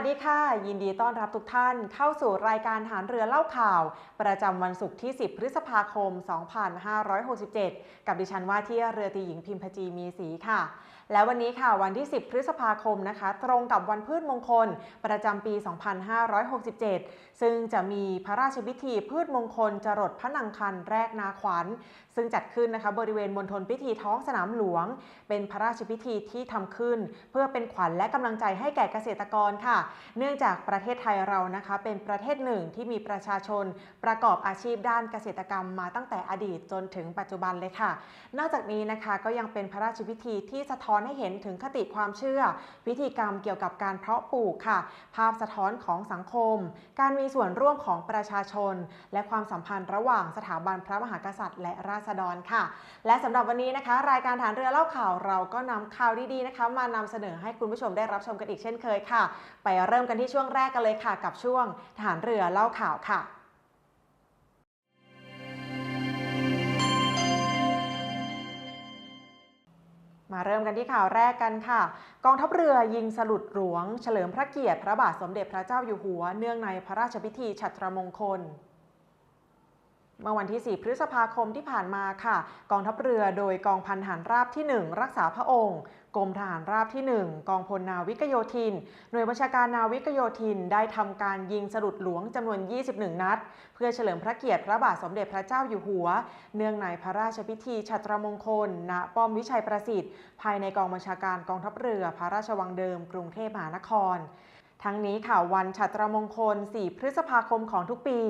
สวัสดีค่ะ ยินดีต้อนรับทุกท่านเข้าสู่รายการฐานเรือเล่าข่าว ประจำวันศุกร์ที่ 10 พฤษภาคม 2567 กับดิฉันว่าที่เรือตีหญิงพิมพจีมีสีค่ะ และวันนี้ค่ะวันที่ 10 พฤษภาคมนะคะ ตรงกับวันพืชมงคล ประจำปี 2567 ซึ่งจะมีพระราชพิธีพืชมงคลจรดพระนังคันแรกนาขวัญ ซึ่งจัดขึ้นนะคะบริเวณมณฑลพิธีท้องสนามหลวง เป็นพระราชพิธีที่ทำขึ้น เพื่อเป็นขวัญและกำลังใจให้แก่เกษตรกรค่ะ เนื่องจากประเทศไทยเรานะคะ เป็นประเทศหนึ่งที่มีประชาชนประกอบอาชีพด้านเกษตรกรรมมาตั้งแต่อดีตจนถึงปัจจุบันเลยค่ะ นอกจากนี้นะคะก็ยังเป็นพระราชพิธีที่สะท้อนให้เห็นถึงคติความเชื่อ พิธีกรรมเกี่ยวกับการเพาะปลูกค่ะ ภาพสะท้อนของสังคม การมีส่วนร่วมของประชาชน และความสัมพันธ์ระหว่างสถาบันพระมหากษัตริย์ และราษฎรค่ะ และสำหรับวันนี้นะคะ รายการฐานเรือเล่าข่าวเราก็นำข่าวดีๆนะคะ มานำเสนอให้คุณผู้ชมได้รับชมกันอีกเช่นเคยค่ะ ไปเริ่มกันที่ช่วงแรกกันเลยค่ะ กับช่วงฐานเรือเล่าข่าวค่ะ มาเริ่มกันที่ข่าวแรกกันค่ะ กองทัพเรือยิงสลุดหลวง เฉลิมพระเกียรติพระบาทสมเด็จพระเจ้าอยู่หัว เนื่องในพระราชพิธีฉัตรมงคล เมื่อวันที่ 4 พฤษภาคมที่ผ่านมาค่ะ กองทัพเรือโดยกองพันทหารราบที่ 1 รักษาพระองค์กรมทหารราบที่ 1 กองพลนาวิกโยธิน หน่วยบัญชาการนาวิกโยธิน ได้ทำการยิงสลุดหลวงจำนวน 21 นัด เพื่อเฉลิมพระเกียรติพระบาทสมเด็จพระเจ้าอยู่หัว เนื่องในพระราชพิธีฉัตรมงคล ณ ป้อมวิชัยประสิทธิ์ ภายในกองบัญชาการกองทัพเรือ พระราชวังเดิม กรุงเทพมหานครทั้งนี้ค่ะวันฉัตรมงคล 4 พฤษภาคมของทุกปี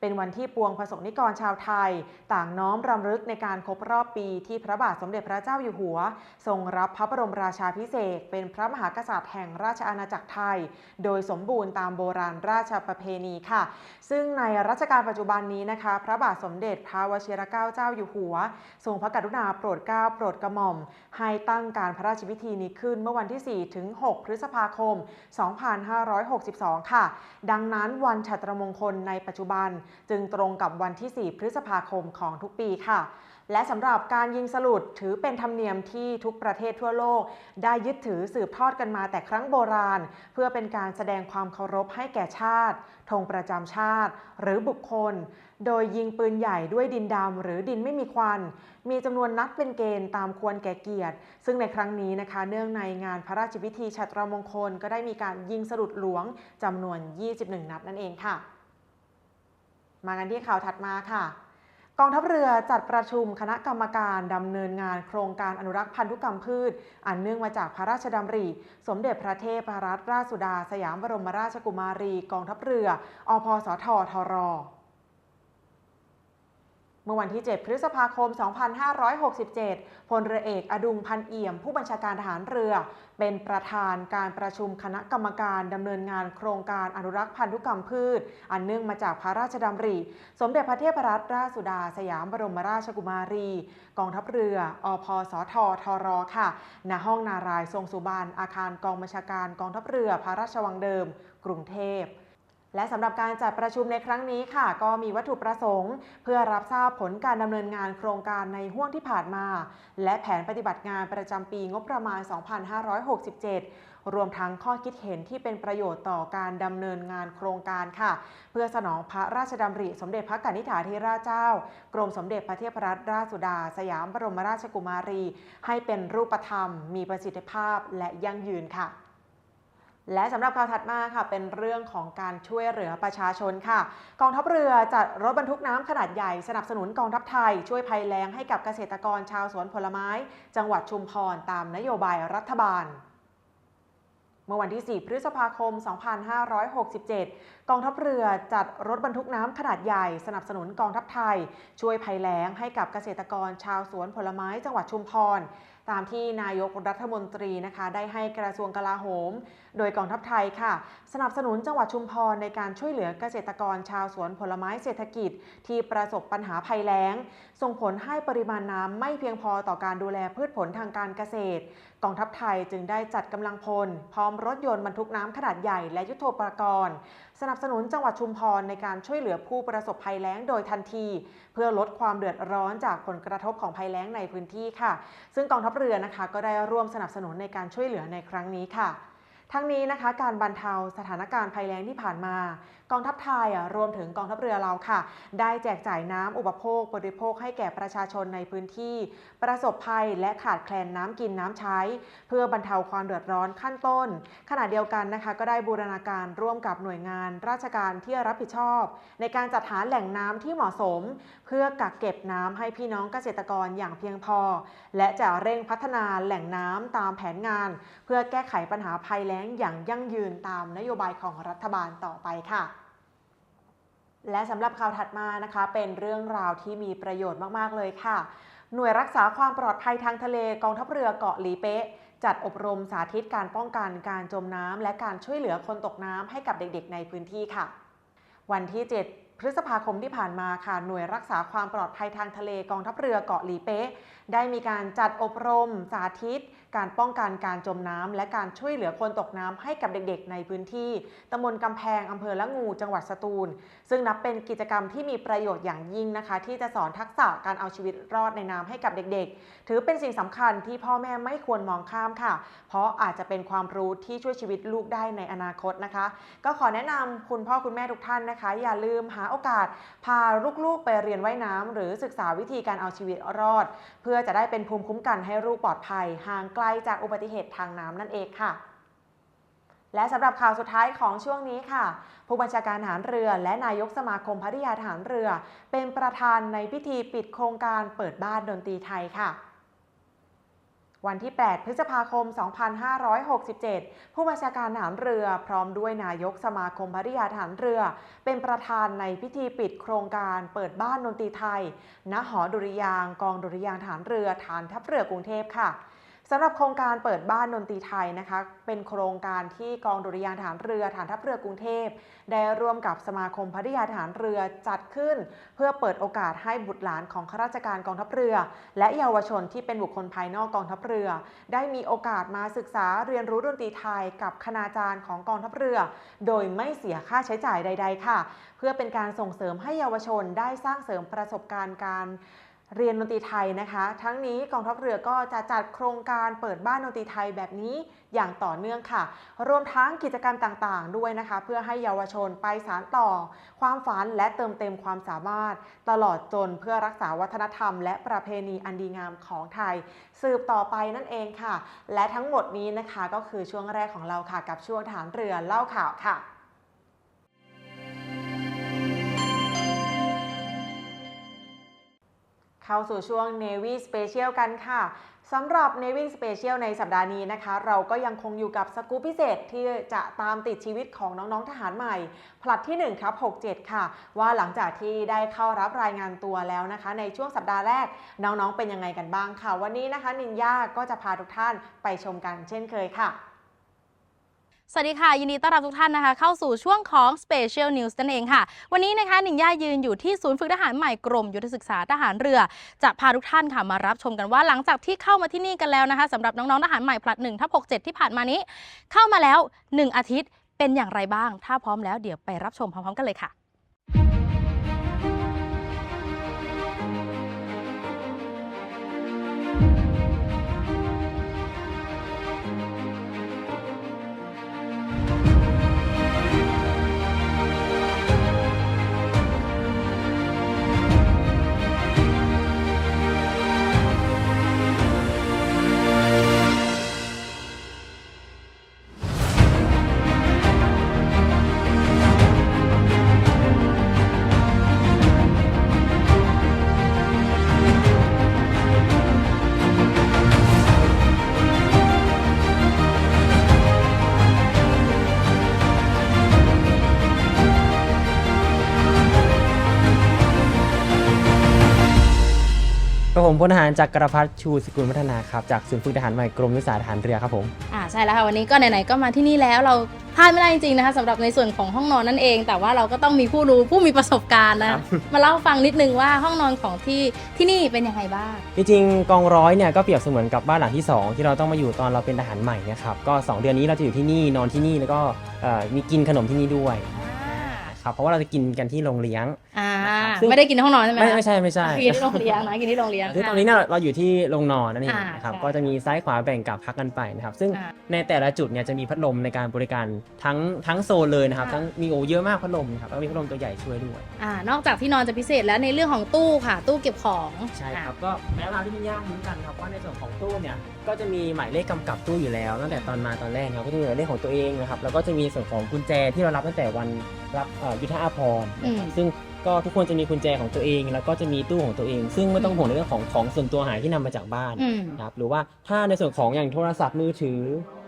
เป็นวันที่ปวงประสงนิกรชาวไทย ต่างน้อมรำลึกในการครบรอบปีที่พระบาทสมเด็จพระเจ้าอยู่หัว ทรงรับพระบรมราชาภิเศษเป็นพระมหากษัตริย์แห่งราชอาณาจักรไทย โดยสมบูรณ์ตามโบราณราชประเพณีค่ะ ซึ่งในรัชกาลปัจจุบันนี้นะคะ พระบาทสมเด็จพระวชิรเกล้าเจ้าอยู่หัว ทรงพระกรุณาโปรดเกล้าโปรดกระหม่อม ให้ตั้งการพระราชพิธีนี้ขึ้นเมื่อวันที่ 4 ถึง 6 พฤษภาคม 2562 ค่ะ ดังนั้นวันฉัตรมงคลในปัจจุบันจึงตรงกับวันที่ 4 พฤษภาคมของทุกปีค่ะ และสำหรับการยิงสลุดถือเป็นธรรมเนียมที่ทุกประเทศทั่วโลก ได้ยึดถือสืบทอดกันมาแต่ครั้งโบราณ เพื่อเป็นการแสดงความเคารพให้แก่ชาติธงประจำชาติ หรือบุคคล โดยยิงปืนใหญ่ด้วยดินดำหรือดินไม่มีควัน มีจำนวนนัดเป็นเกณฑ์ตามควรแก่เกียรติ ซึ่งในครั้งนี้นะคะ เนื่องในงานพระราชพิธีฉัตรมงคล ก็ได้มีการยิงสลุดหลวงจำนวน 21 นัดนั่นเองค่ะ มากันที่ข่าวถัดมาค่ะ กองทัพเรือจัดประชุมคณะกรรมการดำเนินงานโครงการอนุรักษ์พันธุกรรมพืช อันเนื่องมาจากพระราชดำริ สมเด็จพระเทพรัตนราชสุดา สยามบรมราชกุมารี กองทัพเรือ อพสททร เมื่อวันที่ 7 พฤษภาคม 2567 พลเรือเอกอดุงพันเอี่ยม ผู้บัญชาการทหารเรือ เป็นประธานการประชุมคณะกรรมการดำเนินงานโครงการอนุรักษ์พันธุกรรมพืช อันเนื่องมาจากพระราชดำริ สมเด็จพระเทพรัตนราชสุดาสยามบรมราชกุมารี กองทัพเรือ อพสททรค่ะณห้องนารายณ์ทรงสุบานอาคารกองบัญชาการกองทัพเรือพระราชวังเดิม กรุงเทพ และสำหรับการจัดประชุมในครั้งนี้ค่ะ ก็มีวัตถุประสงค์ เพื่อรับทราบผลการดำเนินงานโครงการในห่วงที่ผ่านมา และแผนปฏิบัติงานประจำปีงบประมาณ 2567 รวมทั้งข้อคิดเห็นที่เป็นประโยชน์ต่อการดำเนินงานโครงการค่ะ เพื่อสนองพระราชดำริสมเด็จพระกนิษฐาธิราชเจ้า กรมสมเด็จพระเทพรัตนราชสุดา สยามบรมราชกุมารี ให้เป็นรูปธรรม มีประสิทธิภาพและยั่งยืนค่ะ และสำหรับข่าวถัดมาค่ะเป็นเรื่องของการช่วยเหลือประชาชนค่ะ กองทัพเรือจัดรถบรรทุกน้ำขนาดใหญ่สนับสนุนกองทัพไทย ช่วยภัยแล้งให้กับเกษตรกรชาวสวนผลไม้ จังหวัดชุมพรตามนโยบายรัฐบาลเมื่อวันที่ 4 พฤษภาคม 2567 กองทัพเรือจัดรถบรรทุกน้ำขนาดใหญ่สนับสนุนกองทัพไทย ช่วยภัยแล้งให้กับเกษตรกรชาวสวนผลไม้จังหวัดชุมพร ตามที่นายกรัฐมนตรีนะคะได้ให้กระทรวงกลาโหม โดยกองทัพไทยค่ะ สนับสนุนจังหวัดชุมพรในการช่วยเหลือเกษตรกรชาวสวนผลไม้เศรษฐกิจ ที่ประสบปัญหาภัยแล้ง ส่งผลให้ปริมาณน้ำไม่เพียงพอต่อการดูแลพืชผลทางการเกษตร กองทัพไทยจึงได้จัดกำลังพล พร้อมรถยนต์บรรทุกน้ำขนาดใหญ่และยุทโธปกรณ์ สนับสนุนจังหวัดชุมพรในการช่วยเหลือผู้ประสบภัยแล้งโดยทันที เพื่อลดความเดือดร้อนจากผลกระทบของภัยแล้งในพื้นที่ค่ะ ซึ่งกองทัพเรือนะคะ ก็ได้ร่วมสนับสนุนในการช่วยเหลือในครั้งนี้ค่ะ ทั้งนี้นะคะ การบรรเทาสถานการณ์ภัยแล้งที่ผ่านมากองทัพไทยอะรวมถึงกองทัพเรือเราค่ะ ได้แจกจ่ายน้ำอุปโภคบริโภคให้แก่ประชาชนในพื้นที่ ประสบภัยและขาดแคลนน้ำกินน้ำใช้ เพื่อบรรเทาความเดือดร้อนขั้นต้น ขณะเดียวกันนะคะ ก็ได้บูรณาการร่วมกับหน่วยงาน ราชการที่รับผิดชอบ ในการจัดหาแหล่งน้ำที่เหมาะสม เพื่อกักเก็บน้ำให้พี่น้องเกษตรกรอย่างเพียงพอ และจะเร่งพัฒนาแหล่งน้ำตามแผนงาน เพื่อแก้ไขปัญหาภัยแล้งอย่างยั่งยืนตามนโยบายของรัฐบาลต่อไปค่ะ และสำหรับข่าวถัดมานะคะ เป็นเรื่องราวที่มีประโยชน์มาก ๆ เลยค่ะ หน่วยรักษาความปลอดภัยทางทะเลกองทัพเรือเกาะหลีเป๊ะ จัดอบรมสาธิตการป้องกันการจมน้ำและการช่วยเหลือคนตกน้ำให้กับเด็กๆ ในพื้นที่ค่ะ วันที่ 7 พฤษภาคมที่ผ่านมาค่ะ หน่วยรักษาความปลอดภัยทางทะเลกองทัพเรือเกาะหลีเป๊ะ ได้มีการจัดอบรม สาธิต การป้องกันการจมน้ำและการช่วยเหลือคนตกน้ำให้กับเด็กๆ ในพื้นที่ตำบลกำแพงอำเภอละงู จังหวัดสตูล ซึ่งนับเป็นกิจกรรมที่มีประโยชน์อย่างยิ่งนะคะ ที่จะสอนทักษะการเอาชีวิตรอดในน้ำให้กับเด็กๆ ถือเป็นสิ่งสำคัญที่พ่อแม่ไม่ควรมองข้ามค่ะ เพราะอาจจะเป็นความรู้ที่ช่วยชีวิตลูกได้ในอนาคตนะคะ ก็ขอแนะนำคุณพ่อคุณแม่ทุกท่านนะคะ อย่าลืมหาโอกาส พาลูกๆไปเรียนว่ายน้ำหรือศึกษาวิธีการเอาชีวิตรอด เพื่อจะได้เป็นภูมิคุ้มกันให้ลูกปลอดภัย ห่างไกลจากอุบัติเหตุทางน้ำนั่นเองค่ะและสำหรับข่าวสุดท้ายของช่วงนี้ค่ะ ผู้บัญชาการทหารเรือและนายกสมาคมภริยาทหารเรือ เป็นประธานในพิธีปิดโครงการเปิดบ้านดนตรีไทยค่ะ วันที่ 8 พฤษภาคม 2567 ผู้บัญชาการทหารเรือพร้อมด้วยนายกสมาคมภริยาทหารเรือ เป็นประธานในพิธีปิดโครงการเปิดบ้านดนตรีไทย ณ หอดุริยางกองดุริยางค์ทหารเรือฐานทัพเรือกรุงเทพค่ะ สำหรับโครงการเปิดบ้านดนตรีไทยนะคะ เป็นโครงการที่กองดุริยางค์ทหารเรือฐานทัพเรือกรุงเทพ ได้ร่วมกับสมาคมภริยาทหารเรือจัดขึ้น เพื่อเปิดโอกาสให้บุตรหลานของข้าราชการกองทัพเรือ และเยาวชนที่เป็นบุคคลภายนอกกองทัพเรือ ได้มีโอกาสมาศึกษาเรียนรู้ดนตรีไทยกับคณาจารย์ของกองทัพเรือ โดยไม่เสียค่าใช้จ่ายใด ๆ ค่ะ เพื่อเป็นการส่งเสริมให้เยาวชนได้สร้างเสริมประสบการณ์การ เรียนดนตรีไทยนะคะ ทั้งนี้กองทัพเรือก็จะจัดโครงการเปิดบ้านดนตรีไทยแบบนี้อย่างต่อเนื่องค่ะ รวมทั้งกิจกรรมต่างๆ ด้วยนะคะ เพื่อให้เยาวชนไปสานต่อ ความฝันและเติมเต็มความสามารถ ตลอดจนเพื่อรักษาวัฒนธรรม และประเพณีอันดีงามของไทย สืบต่อไปนั่นเองค่ะ และทั้งหมดนี้นะคะก็คือช่วงแรกของเราค่ะกับช่วงฐานเรือเล่าข่าวค่ะ เข้าสู่ช่วง Navy Special กันค่ะสำหรับ Navy Special ในสัปดาห์นี้นะคะ เราก็ยังคงอยู่กับสกู๊ปพิเศษที่จะตามติดชีวิตของน้องๆทหารใหม่ ผลัดที่1ครับ67 ค่ะ ว่าหลังจากที่ได้เข้ารับรายงานตัวแล้วนะคะ ในช่วงสัปดาห์แรกน้องๆเป็นยังไงกันบ้างค่ะ วันนี้นะคะนินยาก็จะพาทุกท่านไปชมกันเช่นเคยค่ะ สวัสดีค่ะ ยินดีต้อนรับทุกท่านนะคะ เข้าสู่ช่วงของ Special News นั่นเองค่ะ วันนี้นะคะหนิงย่ายืนอยู่ที่ศูนย์ฝึกทหารใหม่กรมยุทธศึกษาทหารเรือ จะพาทุกท่านค่ะมารับชมกันว่าหลังจากที่เข้ามาที่นี่กันแล้วนะคะสำหรับน้องๆทหารใหม่ผลัด1ทับ67 ที่ผ่านมานี้ เข้ามาแล้ว 1 อาทิตย์เป็นอย่างไรบ้าง ถ้าพร้อมแล้วเดี๋ยวไปรับชมพร้อมๆกันเลยค่ะ พลทหารจักรพัฒน์ชูสกุลพัฒนาครับจากศูนย์ฝึกทหารใหม่กรมยุทธศาสตร์ทหารเรือครับผมอ่าใช่แล้วค่ะวันนี้ก็ไหนๆก็มาที่นี่แล้วเราพลาดไม่ได้จริงๆนะคะสำหรับในส่วนของห้องนอนนั่นเอง แต่ว่าเราก็ต้องมีผู้รู้ผู้มีประสบการณ์นะครับมาเล่าฟังนิดนึงว่าห้องนอนของที่ที่นี่เป็นยังไงบ้างจริงๆกองร้อยเนี่ยก็เปรียบเสมือนกับบ้านหลังที่ 2 ที่เราต้องมาอยู่ตอนเราเป็นทหารใหม่นะครับก็ 2 เดือนนี้เราจะอยู่ที่นี่นอนที่นี่แล้วก็เอ่อมีกินขนมที่นี่ด้วยอ่า ครับ เพราะว่าเราจะกินกันที่โรงเลี้ยง อ่านะครับซึ่ง ไม่ได้กินในห้องนอนใช่ไหมไม่คะไม่ใช่ไม่ใช่ กินที่โรงเรียนนะกินที่โรงเรียน คือตอนนี้เนี่ยเราอยู่ที่โรงนอนนั่นเองอ่านะครับ ใช่ก็จะมีซ้ายขวาแบ่งกับพักกันไปนะครับ ซึ่งอ่าในแต่ละจุดเนี่ยจะมีพัดลมในการบริการทั้งทั้งโซนเลยนะครับ ค่ะ ทั้งมีโอเยอะมากพัดลมนะครับ แล้วมีพัดลมตัวใหญ่ช่วยด้วย อ่านอกจากที่นอนจะพิเศษแล้วในเรื่องของตู้ค่ะ ตู้เก็บของใช่ครับอะก็แม้เวลาที่มันยากเหมือนกันครับว่าในส่วนของตู้เนี่ย ก็จะมีหมายเลขกำกับตู้อยู่แล้ว ตั้งแต่ตอนมาตอนแรกนะครับก็จะมีหมายเลขของตัวเองนะครับ แล้วก็จะมีส่วนของกุญแจที่เรารับตั้งแต่วันรับเอ่อยุทธอาภรณ์นะครับซึ่งก็ทุกคนจะมีกุญแจของตัวเอง แล้วก็จะมีตู้ของตัวเอง ซึ่งไม่ต้องห่วงในเรื่องของของส่วนตัวหายที่นำมาจากบ้านอืมนะครับหรือว่าถ้าในส่วนของอย่างโทรศัพท์มือถือ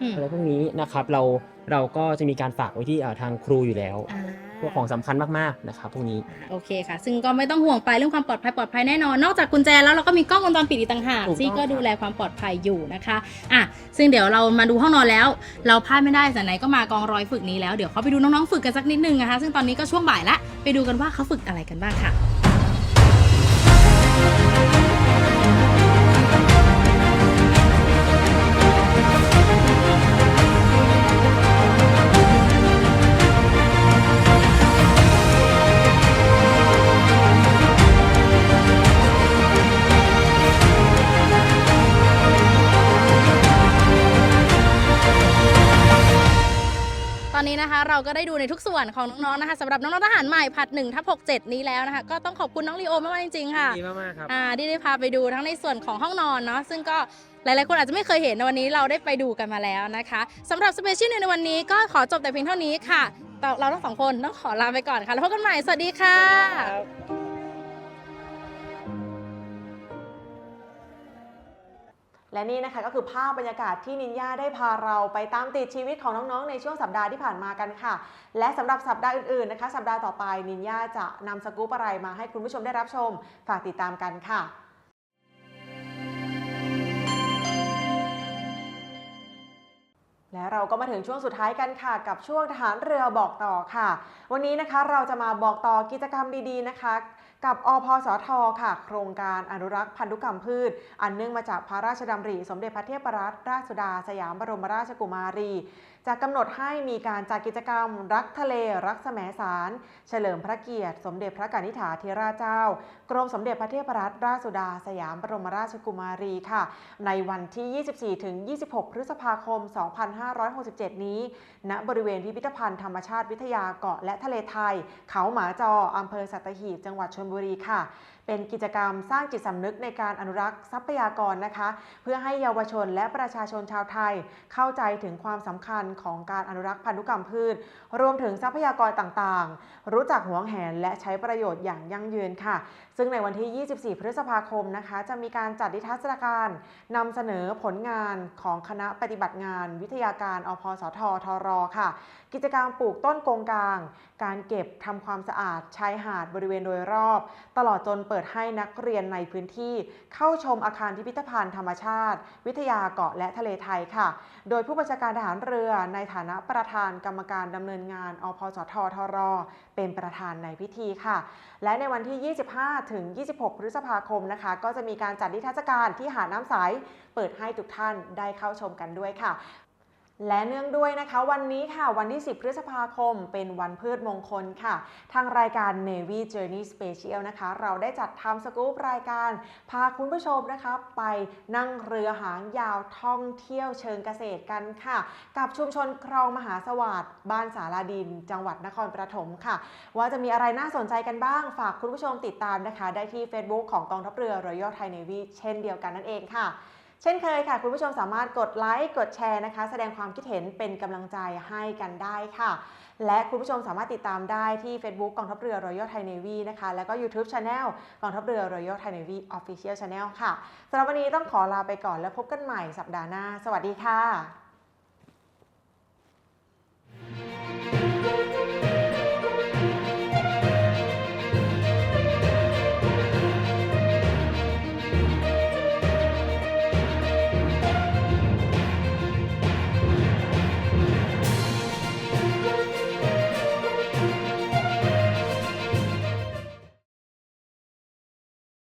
อืมอะไรพวกนี้นะครับเราเราก็จะมีการฝากไว้ที่เอ่อทางครูอยู่แล้วอ่าพ วกของสำคัญมากๆนะครับพวกนี้ โอเคค่ะ ซึ่งก็ไม่ต้องห่วงไปเรื่องความปลอดภัยปลอดภัยแน่นอน นอกจากกุญแจแล้วเราก็มีกล้องวงจรปิดอีกต่างหากถูกต้อง ที่ก็ครับดูแลความปลอดภัยอยู่นะคะอะซึ่งเดี๋ยวเรามาดูห้องนอนแล้ว เราพลาดไม่ได้แต่ไหนก็มากองร้อยฝึกนี้แล้วเดี๋ยวเขาไปดูน้องๆฝึกกันสักนิดนึงนะคะ ซึ่งตอนนี้ก็ช่วงบ่ายละไปดูกันว่าเขาฝึกอะไรกันบ้างค่ะ ก็ได้ดูในทุกส่วนของน้องๆนะคะสำหรับน้องๆทหารใหม่ผัด1ทับ67 นี้แล้วนะคะ ก็ต้องขอบคุณน้องลีโอมากๆจริงๆค่ะดีมากๆครับอ่าที่ได้พาไปดูทั้งในส่วนของห้องนอนเนาะซึ่งก็หลายๆคนอาจจะไม่เคยเห็นในวันนี้เราได้ไปดูกันมาแล้วนะคะสำหรับสเปเชียลในวันนี้ก็ขอจบแต่เพียงเท่านี้ค่ะแต่เราทั้งสองคนต้องขอลาไปก่อนค่ะแล้วพบกันใหม่สวัสดีค่ะ และนี่นะคะก็คือภาพบรรยากาศที่นินยาได้พาเราไปตามติดชีวิตของน้องๆ ในช่วงสัปดาห์ที่ผ่านมากันค่ะ และสำหรับสัปดาห์อื่นๆนะคะ สัปดาห์ต่อไปนินยาจะนำสกู๊ปอะไรมาให้คุณผู้ชมได้รับชม ฝากติดตามกันค่ะและเราก็มาถึงช่วงสุดท้ายกันค่ะ กับช่วงทหารเรือบอกต่อค่ะ วันนี้นะคะเราจะมาบอกต่อกิจกรรมดีๆนะคะ กับอพสทค่ะ โครงการอนุรักษ์พันธุกรรมพืช อันเนื่องมาจากพระราชดำริ สมเด็จพระเทพรัตนราชสุดาสยามบรมราชกุมารี จะกำหนดให้มีการจัดกิจกรรมรักทะเลรักแสมสาร เฉลิมพระเกียรติ สมเด็จพระกนิษฐาธิราชเจ้า กรมสมเด็จพระเทพรัตนราชสุดา สยามบรมราชกุมารีค่ะ ในวันที่ 24 ถึง 26 พฤษภาคม 2567 นี้ ณบริเวณพิพิธภัณฑ์ธรรมชาติวิทยาเกาะและทะเลไทย เขาหมาจออำเภอสัตหีบจังหวัดชลบุรีค่ะ เป็นกิจกรรมสร้างจิตสำนึกในการอนุรักษ์ทรัพยากรนะคะ เพื่อให้เยาวชนและประชาชนชาวไทย เข้าใจถึงความสำคัญของการอนุรักษ์พันธุกรรมพืช รวมถึงทรัพยากรต่างๆ รู้จักหวงแหนและใช้ประโยชน์อย่างยั่งยืนค่ะ ซึ่งในวันที่ 24 พฤษภาคมนะคะ จะมีการจัดนิทรรศการนำเสนอผลงานของคณะปฏิบัติงานวิทยาการอพสททรค่ะ กิจกรรมปลูกต้นกงกลาง การเก็บทำความสะอาดชายหาดบริเวณโดยรอบ ตลอดจนเปิดให้นักเรียนในพื้นที่เข้าชมอาคารพิพิธภัณฑ์ธรรมชาติ วิทยาเกาะและทะเลไทยค่ะ โดยผู้บัญชาการทหารเรือในฐานะประธานกรรมการดำเนินงาน อพสททร เป็นประธานในพิธีค่ะ และในวันที่ 25 ถึง 26 พฤษภาคมนะคะ ก็จะมีการจัดนิทรรศการที่หาดน้ำใสเปิดให้ทุกท่านได้เข้าชมกันด้วยค่ะ และเนื่องด้วยนะคะ วันนี้ค่ะวันที่ 10 พฤษภาคม เป็นวันพืชมงคลค่ะ ทางรายการ Navy Journey Special นะคะ เราได้จัดทำสกู๊ปรายการ พาคุณผู้ชมนะคะ ไปนั่งเรือหางยาวท่องเที่ยวเชิงเกษตรกันค่ะ กับชุมชนคลองมหาสวัสดิ์บ้านสาราดิน จังหวัดนครปฐมค่ะ ว่าจะมีอะไรน่าสนใจกันบ้าง ฝากคุณผู้ชมติดตามนะคะ ได้ที่ Facebook ของกองทัพเรือ Royal Thai Navy เช่นเดียวกันนั่นเองค่ะ เช่นเคยค่ะ คุณผู้ชมสามารถกดไลค์กดแชร์นะคะ แสดงความคิดเห็นเป็นกำลังใจให้กันได้ค่ะ และคุณผู้ชมสามารถติดตามได้ที่ Facebook กองทัพเรือ Royal Thai Navy นะคะ แล้วก็ YouTube Channel กองทัพเรือ Royal Thai Navy Official Channel ค่ะสำหรับวันนี้ต้องขอลาไปก่อนแล้วพบกันใหม่สัปดาห์หน้า สวัสดีค่ะ